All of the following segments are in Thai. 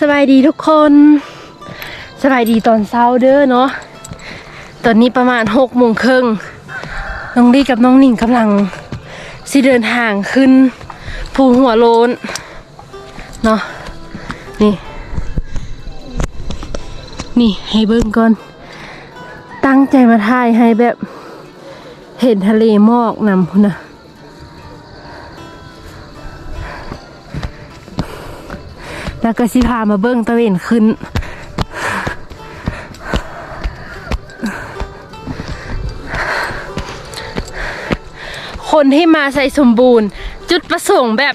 สบายดีทุกคนสบายดีตอนเช้าเด้อเนาะตอนนี้ประมาณหกโมงครึ่งน้องดีกับน้องหนิงกำลังสิเดินทางขึ้นภูหัวโลนเนาะนี่ นี่ให้เบิ่งก่อน ตั้งใจมาถ่ายให้แบบ เห็นทะเลหมอกนำพุ่นนะ แล้วก็สิพามาเบิ้งตะเวนขึ้น คนที่มาใส่สมบูรณ์ จุดประสงค์แบบ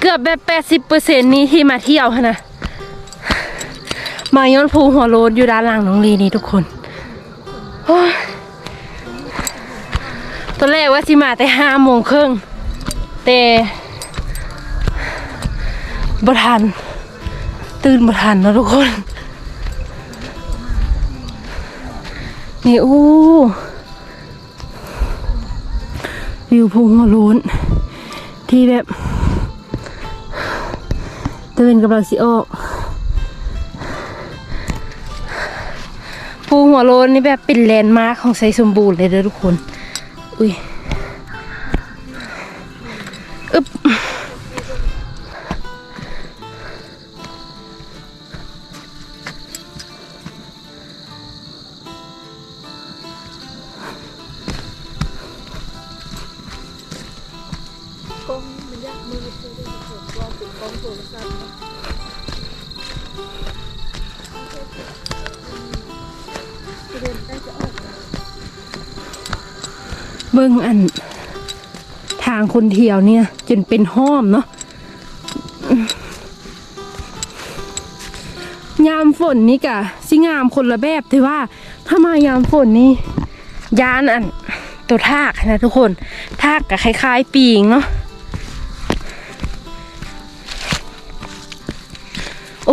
เกือบแบบแปดสิบเปอร์เซ็นนี้ที่มาเที่ยวนะมาย้อนภูหัวโลนอยู่ด้านหลังน้องลีนี่ทุกคนตอนแรกว่าสิมาแต่ห้าโมงครึ่งแต่ บทัน ตื่นบทันนะทุกคน นี่อู้วิวภูหัวล้นที่แบบตะเวนกำลังสิออกภูหัวโลนนี่แบบเป็นแลนด์มาร์คของไซสมบูรณ์เลยเด้อทุกคน อุ้ย เบิ่งอัน ทางคนเที่ยวเนี่ย จนเป็นห้อมเนาะยามฝนนี่กะสิงามคนละแบบแต่ว่า ถ้ามายามฝนนี่ยานอันตัวทากนะทุกคน ทากกับคล้าย ๆ ปีงเนาะ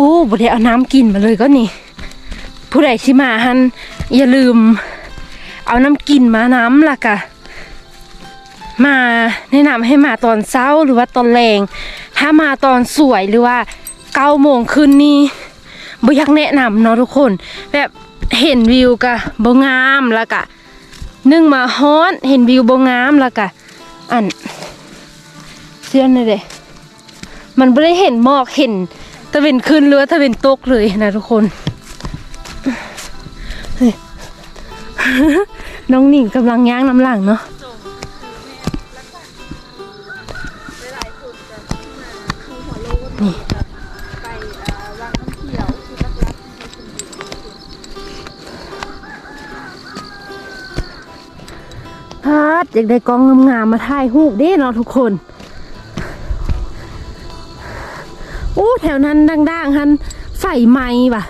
อ้บ่ได้เอาน้ำกินมาเลยก็นี่ ผู้ใดที่มาหันอย่าลืม เอาน้ำกินมาน้ำล่ะกะ มาแนะนำให้มาตอนเช้าหรือว่าตอนแรงถ้ามาตอนสวยหรือว่าเก้าโมงคืนนี้บ่อยากแนะนำเนาะทุกคน แบบเห็นวิวกะบ่งามแล้วกะนึ่งมาฮ้อนเห็นวิวบ่งามแล้วกะอันเชื่อเลยเด้มันไม่ได้เห็นหมอกเห็น ตะเวนขึ้นหรือว่าตะเวนตกเลยนะทุกคนน้องหนิงกำลังย่างน้ำหลังเนาะนี่พาดอยากได้กล้องงามๆมาถ่ายรูปเด้เนาะทุกคน วนั้นดังๆฮันไฟไม้ป่ะ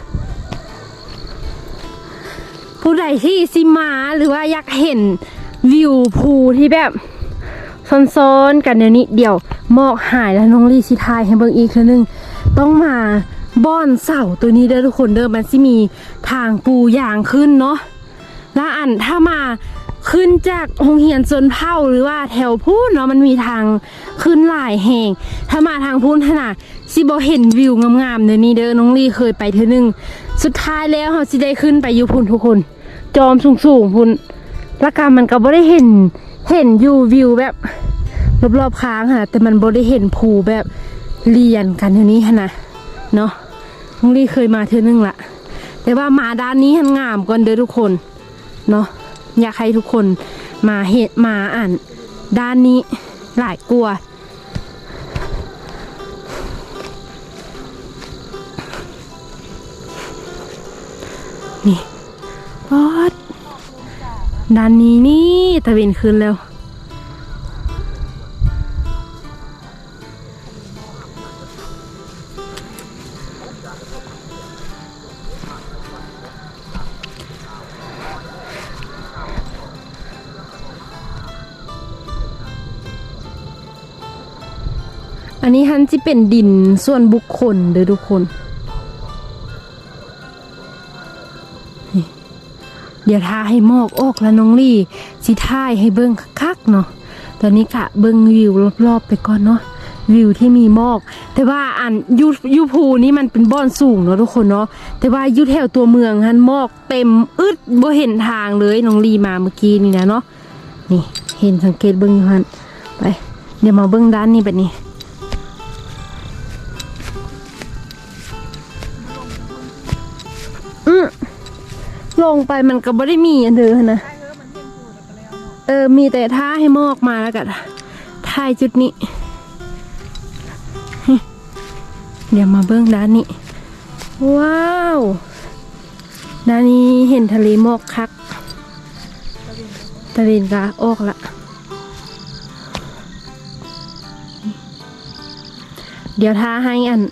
ผู้ใดที่สิมาหรือว่าอยากเห็นวิวภูที่แบบซ้อนๆกันเดี๋ยวนี้เดี๋ยวหมอกหายแล้วน้องลี่สิทายให้เบิ่งอีกเทีนึง ต้องมาบ้อนเสาตัวนี้เด้อทุกคนเด้อมันสิมีทางปูยางขึ้นเนาะแล้วอันถ้ามาขึ้นจากโรงเรียนจนเผาหรือว่าแถวพูนเนาะมันมีทางขึ้นหลายแห่งถ้ามาทางพูนขนาด สิบเห็นวิวงามๆเดี๋ยวนี้เด้อน้องลี่เคยไปเทอหนึ่งสุดท้ายแล้วเขาสิได้ขึ้นไปอยู่พูนทุกคน จอมสูงๆพูนล้วก็มันก็บ่ได้เห็นเห็นอยู่วิวแบบรอบๆค้างค่ะ แต่มันบ่ได้เห็นภูแบบเรียนกันเท่านี้ค่ะนะเนาะน้องลี่เคยมาเทอหนึ่งละแต่ว่ามาด้านนี้หันงามก่อนเด้อทุกคนเนาะอยากให้ทุกคนมาเห็นมาอ่านด้านนี้หลายกลัว นี่ปอดด้านนี้นี่ตะเวนขึ้นแล้วอันนี้ฮันจะเป็นดินส่วนบุคคลเด้อทุกคนนี่ เดี๋ยวทาให้หมอกออกแล้วน้องลี่สิท่ายให้เบิ้งคักๆเนาะตอนนี้กะเบิ้งวิวรอบๆไปก่อนเนาะวิวที่มีมอก แต่ว่าอันยูยูภูนี่มันเป็นบ่อนสูงเนาะทุกคนเนาะแต่ว่ายูแถวตัวเมืองฮันมอกเต็มอึดบ่เห็นทางเลยน้องลีมาเมื่อกี้นี่นะเนาะนี่เห็นสังเกตเบิ่งอยู่ฮันไป เดี๋ยวมาเบิ่งด้านนี้แบบนี้ ลงไปมันก็บ่ได้มีอันเด้อนะเออมีแต่ท่าให้มอกมาแล้วก็ถ่ายจุดนี้ เดี๋ยวมาเบิ้องด้านนี้ ว้าวด้านนี้เห็นทะเลหมอกคักทะเลนกาออกละเดี๋ยวท้าให้อัน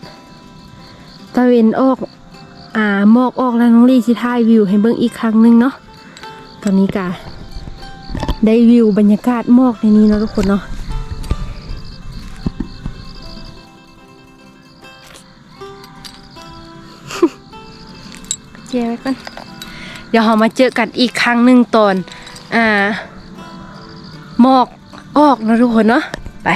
ตะเวนออก อ่าหมอกออกแล้วน้องลี่สิถ่ายวิวให้เบิ่งอีกครั้งหนึงเนาะตอนนี้กาได้วิวบรรยากาศหมอกในนี้เนาะทุกคนเนาะแกไว้ก่อนเดี๋ยวเรามาเจอกันอีกครั้งหนึ่งตอนอ่าหมอกออกนะทุกคนเนาะไป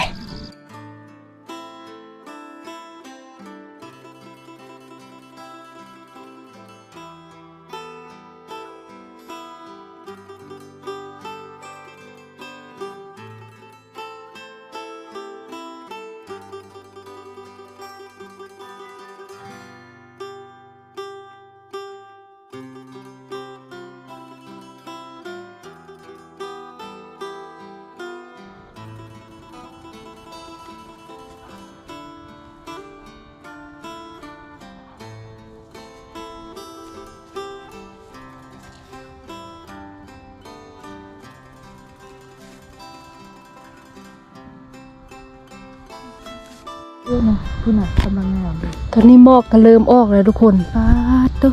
เอ้ยนะคุณน่ะกำลังงามเลยตอนนี้หมอกก็เริ่มออกแล้วทุกคนป้าดตัว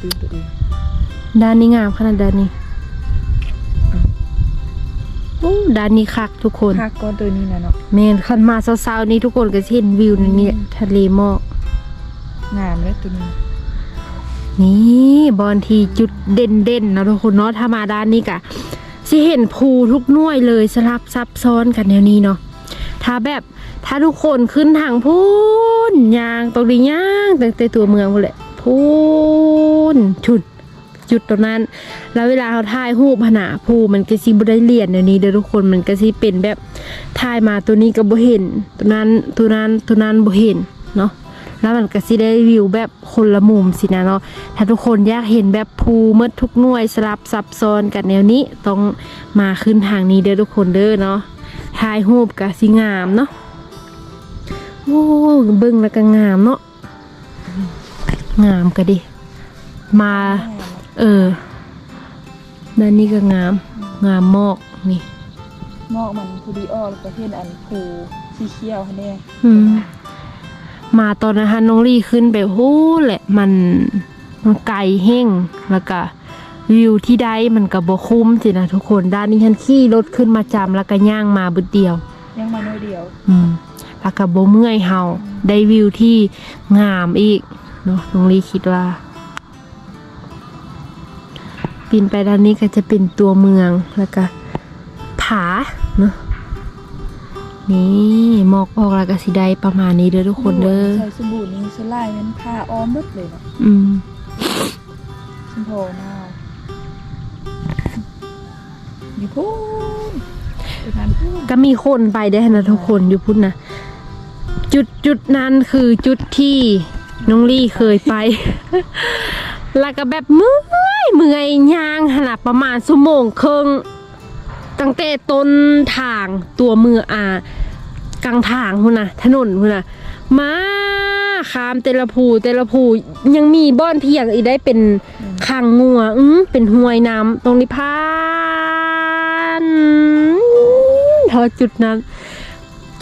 ตื่นตัวเองด้านนี้งามขนาดด้านนี้อู้ด้านนี้คักทุกคนภาคก้อนตัวนี้นะเนาะเมนคันมาเช้าๆนี้ทุกคนก็จะเห็นวิวในนี้ทะเลหมอก งามเลยตัวนี้นี่บอลทีจุดเด่นเด่นๆนะทุกคนเนาะถ้ามาด้านนี้กะสิเห็นภูทุกหน่วยเลยสลับซับซ้อนกันแนวนี้เนาะ ถ้าแบบถ้าทุกคนขึ้นทางพูนยางตรงนี้ย่างตั้งแต่ตัวเมืองหมดเลยพูนชุดจุดตรงนั้น แล้วเวลาเขาถ่ายรูผนาภูมันก็สิบได้เลียนแนวนี้เด้อทุกคนมันก็สิเป็นแบบถ่ายมาตัวนี้ก็บ่เห็นตัวนั้นตัวนั้นตัวนั้นบ่เห็นเนาะแล้วมันก็สิได้วิวแบบคนละมุมสินะเนาะถ้าทุกคนอยากเห็นแบบภูเมื่อทุกหน่วยสลับซับซ้อนกันแนวนี้ต้องมาขึ้นทางนี้เด้อทุกคนเด้อเนาะ ถ่ายรูปก็สิงามเนาะโอ้เบิ่งแล้วก็งามเนาะงามก็ดิมาเออด้านนี้ก็งาม งามมอกนี่หมอกมันพอดีออกแล้วก็เห็นอันภูสีเขียวค่ะแน่อืมมาตอนนะคะน้องลี่ขึ้นไปโหแหละมันมันไกลแห้งแล้วก็ วิวที่ได้มันก็บ่คุ้มสินะทุกคนด้านนี้ฉันขี่รถขึ้นมาจำแล้วก็ย่างมาบึดเดียวยังมาหน่อยเดียว อืมแล้วก็บ่เมื่อยเฮาได้วิวที่งามอีกเนาะน้องลี่คิดว่าปีนไปด้านนี้ก็จะเป็นตัวเมืองแล้วก็ผาเนาะนี่หมอกออกแล้วก็สิได้ประมาณนี้เด้อทุกคนเด้อใส่สบู่นี่สลายมันผ้าอ้อมหมดเลยเนาะอืมชิมโพหน้า อยู่พูนไปทานพูนก็มีคนไปได้นะทุกคนอยู่พุ่นนะจุดจุดนั้นคือจุดที่น้องลี่เคยไป แล้วก็แบบเมื่อยเมื่อยยางขนาดประมาณชั่วโมงครึ่งตั้งแต่ต้นทางตัวเมืองอ่ากลางทางพุ่นนะถนนพุ่นนะมาขามเตละภูเตละภูยังมีบ้อนเที่ยงอีกได้เป็นคางงัวอืเป็นห้วยน้ำตรงนี้พา นเทอจุดนั้น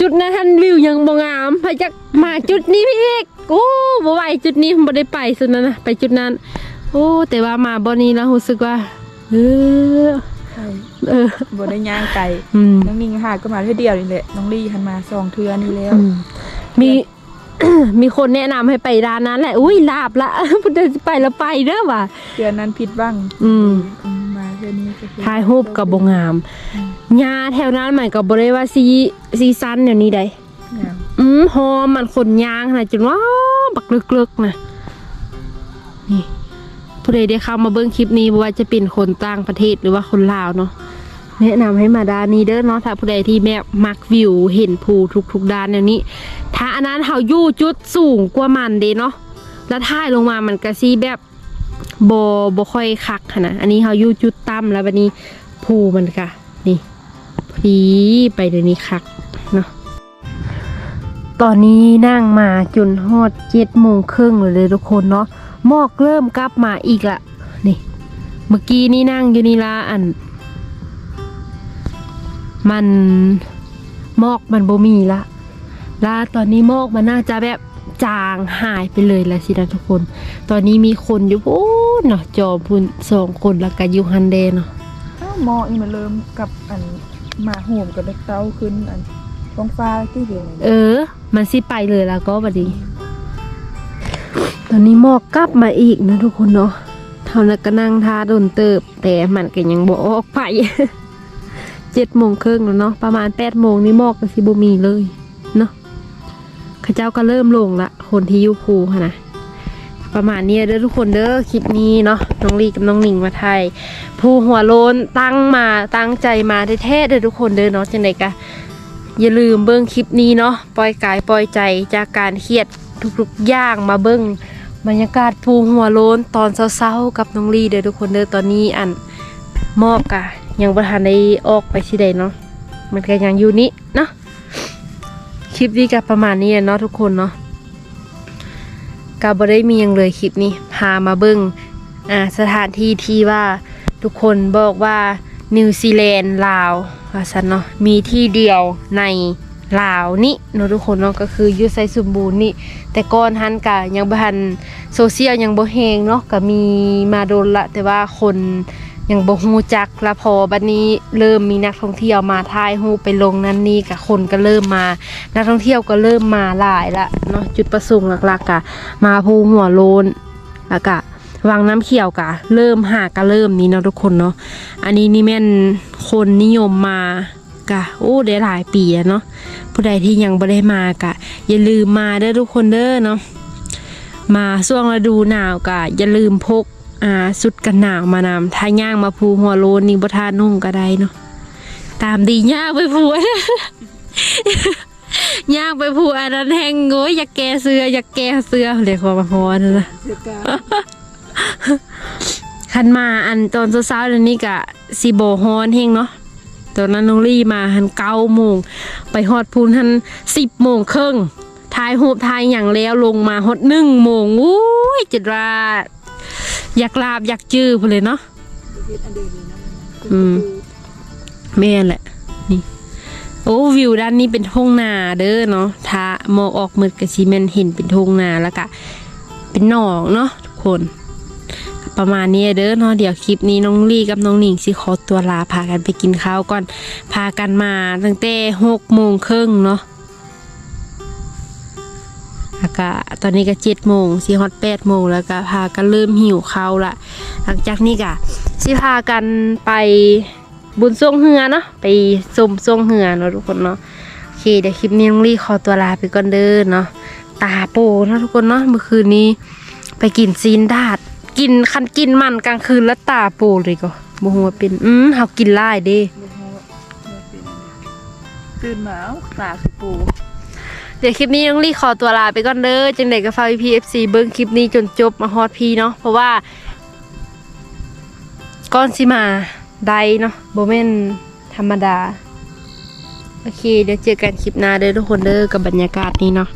จุดนั้นท่านวิวยังบงามพะจักมาจุดนี้พี่เอกโอ้บ่ไหวจุดนี้ผมบ่ได้ไปสุดนั้นนะไปจุดนั้น โอ้แต่ว่ามาบ่นี้แล้วรู้สึกว่าเออใช่เออบ่ได้ย่างไก่อืมน้องนิงหาก็มาเท่อเดียวนี่แหละน้องลี่หันมาสองเทือนี่แล้วอืมมีมีคนแนะนำให้ไปร้านนั้นแหละ อุ้ยลาบละพุทธไปแล้วไปเด้อว่ะเทือนั้นผิดบ้าง อืม อืมมาเทือนี้ก็คือถ่ายรูปกับบงามหญ้าแถวนั้นหมายกับบริว่าซีซีซันเดี๋ยวนี้ได้งามอมหอมมันขนยางนะจนว่าบักลึกๆนะนี่ผู้ใดได้เข้ามาเบิ้งคลิปนี้บ่ว่าจะเป็นคนต่างประเทศหรือว่าคนลาวเนาะแนะนำให้มาด้านนี้เด้อเนาะถ้าผู้ใดที่แม่มักวิวเห็นภูทุกๆด้านอย่างนี้ ถ้าอันนั้นเขาอยู่จุดสูงกว่ามันเด้เนาะแล้วถ่ายลงมามันก็ซีแบบโบโบค่อยคักนะอันนี้เขายู่จุดต่ำแล้วบันนี้ภูมันกะนี่พอดีไปเดี๋ยวนี้คักเนาะตอนนี้นั่งมาจนฮอดเจ็ดโมงครึ่งเลยเลยทุกคนเนาะหมอกเริ่มกลับมาอีกละนี่ เมื่อกี้นี่นั่งอยู่นี่ละอัน มันหมอกมันบ่มีละ แล้วตอนนี้หมอกมันน่าจะแบบ จางหายไปเลยละสินะทุกคน ตอนนี้มีคนอยู่โอ้เนาะจอมพุ่นสองคนแล้วก็อยู่ฮันเดเนาะอ้าวหมออีมันเริ่มกับอันหมาโห่มกับเด็กเต้าขึ้นอันท้องฟ้าที่เดียวนี่เออ มันสิไปเลยแล้วก็บัดนี้ตอนนี้หมอกกลับมาอีกนะทุกคนเนาะเท่านั้นก็นั่งทาโดนเติบ แต่มันก็ยังบ่ออกไปเจ็ดโมงครึ่งแล้วเนาะประมาณแปดโมงนี่หมอกก็สิบ่มีเลยเนาะเข้าเจ้าก็เริ่มลงละคนที่ยู่ภูค่ะนะประมาณนี้เด้อทุกคนเด้อคลิปนี้เนาะน้องลีกับน้องหนิงมาไทยภูหัวโลนตั้งมาตั้งใจมาแท้ๆเด้อทุกคนเด้อเนาะจังไดกะอย่าลืมเบิ้งคลิปนี้เนาะปล่อยกายปล่อยใจจากการเครียดทุกๆอย่างมาเบิ้งบรรยากาศภูหัวโลนตอนเช้าๆกับน้องลีเด้อทุกคนเด้อตอนนี้อันมอกกะยังบ่ทันได้ออกไปสิใดเนาะมันก็ยังอยู่นี่เนาะ ลิปนี้ก็ประมาณนี้เนาะทุกคนเนาะก็บ่ได้มีหยังเลยคลิปนี้พามาเบิ้งอ่าสถานที่ที่ว่าทุกคนบอกว่านิวซีแลนด์ลาวว่าซันเนาะมีที่เดียวในลาวนี่เนาะทุกคนเนาะก็คือยูไซสมบูรณ์นี่ แต่ก่อนหันกะยังบ่ทันโซเชียลยังบ่แฮงเนาะก็มีมาโดนละแต่ว่าคน ยังบ่ฮู้จักละพอบัดนี้เริ่มมีนักท่องเที่ยวมาถ่ายรูปไปลงนั่นนี่กะคนก็เริ่มมา นักท่องเที่ยวก็เริ่มมาหลายละเนาะจุดประสงค์หลักๆกะมาภูหัวโลนแล้วก็วังน้ำเขียวกะ เริ่มหากะเริ่มนี้เนาะทุกคนเนาะอันนี้นี่แม่นคนนิยมมากะโอ้ได้หลายปีเนาะผู้ใดที่ยังไม่ได้มากะ อย่าลืมมาเด้อทุกคนเด้อเนาะมาช่วงฤดูหนาวกะ อย่าลืมพก อ่าสุดกันหนาวมานำถ้าย่างมาภูหัวโลนนี่บ่ทานุ่งก็ได้เนาะตามดีย่างไปภูย่างไปภูอันนั้นแห้งโง่อยากแกเสื้ออยากแกเสื้อเรียกว่ามาพอนนะคันมาอันตอนเช้าๆเดี๋ยวนี้กะสิโบฮอนเฮงเนาะตอนนั้นน้องลี่มาหันเก้าโมงไปฮอดพูนหันสิบโมงครึ่งทายหูปทายอย่างแล้วลงมาฮอดหนึ่งโมงอุ้ยจิตรา อยากลาบอยากจื้อพูนเลยเนาะเฮ็ดอันเดียวเลยนะอืมแม่นแหละนี่โอ้วิวด้านนี้เป็นทุ่งนาเด้อเนาะถ้ามองออกมืดกับซีเมนเห็นเป็นทุ่งนาแล้วก็เป็นหนองเนาะทุกคนประมาณนี้เด้อเนาะเดี๋ยวคลิปนี้น้องลี่กับน้องหนิงสิขอตัวลาพากันไปกินข้าวก่อนพากันมาตั้งแต่หกโมงครึ่งเนาะ แล้วก็ตอนนี้ก็เจ็ดโมงสิฮอตแปดโมงแล้วก็พากันเริ่มหิวข้าวละหลังจากนี้ก็สิพากันไปบุญทรงเหือเนาะไปชมทรงเหือเนาะทุกคนเนาะโอเคเดี๋ยวคลิปนี้น้องลี่ขอตัวลาไปก่อนเด้อเนาะตาโปเนาะทุกคนเนาะเมื่อคืนนี้ ไปกินซีนดาดกินคันกินมันกลางคืนแล้วตาโปเลยก็บ่ฮู้ว่าเป็นอืมเฮากินหลายเด้บ่ฮู้ว่าเป็นตื่นมาเอ้าตาคือปู เดี๋ยวคลิปนี้น้องลี่ขอตัวลาไปก่อนเด้อจังเด็ก็ฝาพีพีเอฟซีเบิ้งคลิปนี้จนจบมาฮอตพีเนาะเพราะว่าก้อนสิมาได้เนาะโบเมนธรรมดา โอเค เดี๋ยวเจอกันคลิปหน้าเด้อทุกคนเด้อกับบรรยากาศนี้เนาะ